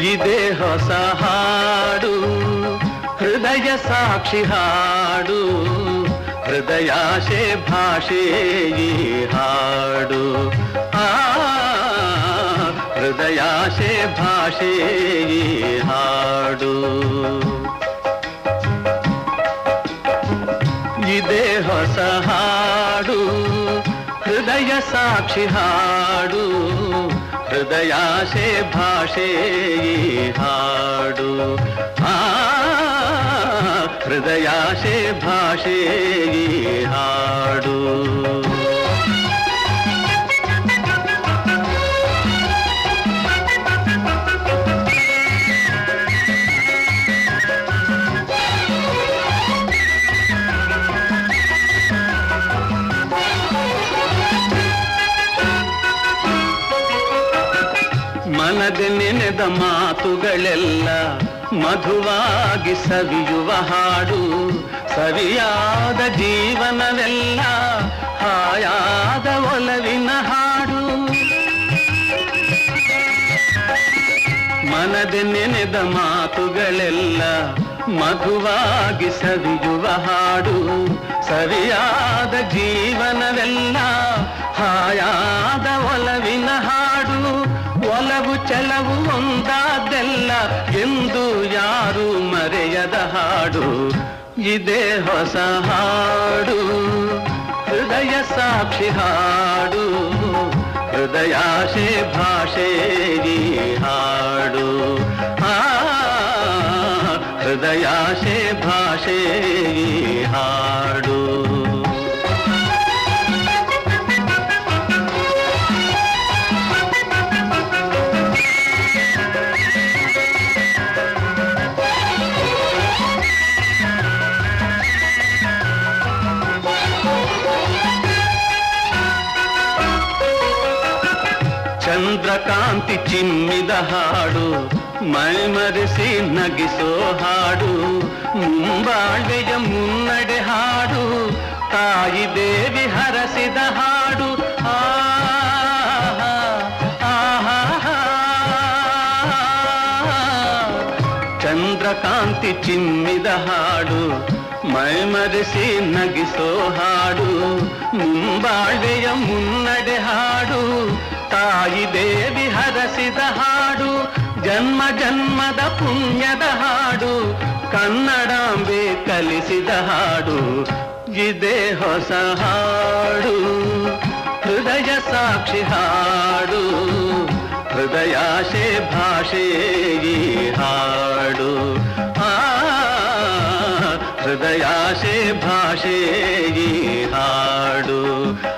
ಹೊಸ ಹಾಡು ಹೃದಯ ಸಾಕ್ಷಿ ಹಾಡು ಹೃದಯಾಶೆ ಭಾಷೆ ಈ ಹಾಡು ಆ ಹೃದಯಾಶೆ ಭಾಷೆ ಈ ಹಾಡು ಇದೇ ಹೊಸ ಹಾಡು ಹೃದಯ ಸಾಕ್ಷಿ ಹಾಡು ಹೃದಯಾಶೆ ಭಾಷೆ ಈ ಹಾಡು ಆ ಹೃದಯಾಶೆ ಭಾಷೆ ಈ ಹಾಡು ಮನದ ನೆನೆದ ಮಾತುಗಳೆಲ್ಲ ಮಧುವಾಗಿ ಸವಿಯುವ ಹಾಡು. ಸವಿಯಾದ ಜೀವನವೆಲ್ಲ ಹಾಯಾದ ಒಲವಿನ ಹಾಡು. ಮನದ ನೆನೆದ ಮಾತುಗಳೆಲ್ಲ ಮಧುವಾಗಿ ಸವಿಯುವ ಹಾಡು. ಸರಿಯಾದ ಜೀವನವೆಲ್ಲ ಹಾಯಾದ ಒಲವು ಚಲವು ಒಂದಾದೆಲ್ಲ ಎಂದು ಯಾರು ಮರೆಯದ ಹಾಡು? ಇದೇ ಹೊಸ ಹಾಡು. ಹೃದಯ ಸಾಕ್ಷಿ ಹಾಡು. ಹೃದಯಾಶೆ ಭಾಷೆ ಹಾಡು. ಆ, ಹೃದಯಾಶೆ ಭಾಷೆ ಹಾಡು. ಚಂದ್ರಕಾಂತಿ ಚಿಮ್ಮಿದ ಹಾಡು ಮೈಮರೆಸಿ ನಗಿಸೋ ಹಾಡು ಮುಂಬಾಳ್ವೆಯ ಮುನ್ನಡೆ ಹಾಡು ತಾಯಿ ದೇವಿ ಹರಸಿದ ಹಾಡು ಆಹಾ, ಆಹಾ, ಚಂದ್ರಕಾಂತಿ ಚಿಮ್ಮಿದ ಹಾಡು ಮೈಮರೆಸಿ ನಗಿಸೋ ಹಾಡು ಮುಂಬಾಳ್ವೆಯ ಮುನ್ನಡೆ ಹಾಡು ತಾಯಿ ದೇವಿ ಹರಸಿದ ಹಾಡು, ಜನ್ಮ ಜನ್ಮದ ಪುಣ್ಯದ ಹಾಡು, ಕನ್ನಡಾಂಬೆ ಕಲಿಸಿದ ಹಾಡು, ಇದೇ ಹೊಸ ಹಾಡು. ಹೃದಯ ಸಾಕ್ಷಿ ಹಾಡು, ಹೃದಯಾಶೆ ಭಾಷೆ ಹಾಡು. ಆ, ಹೃದಯಾಶೆ ಭಾಷೆ ಹಾಡು.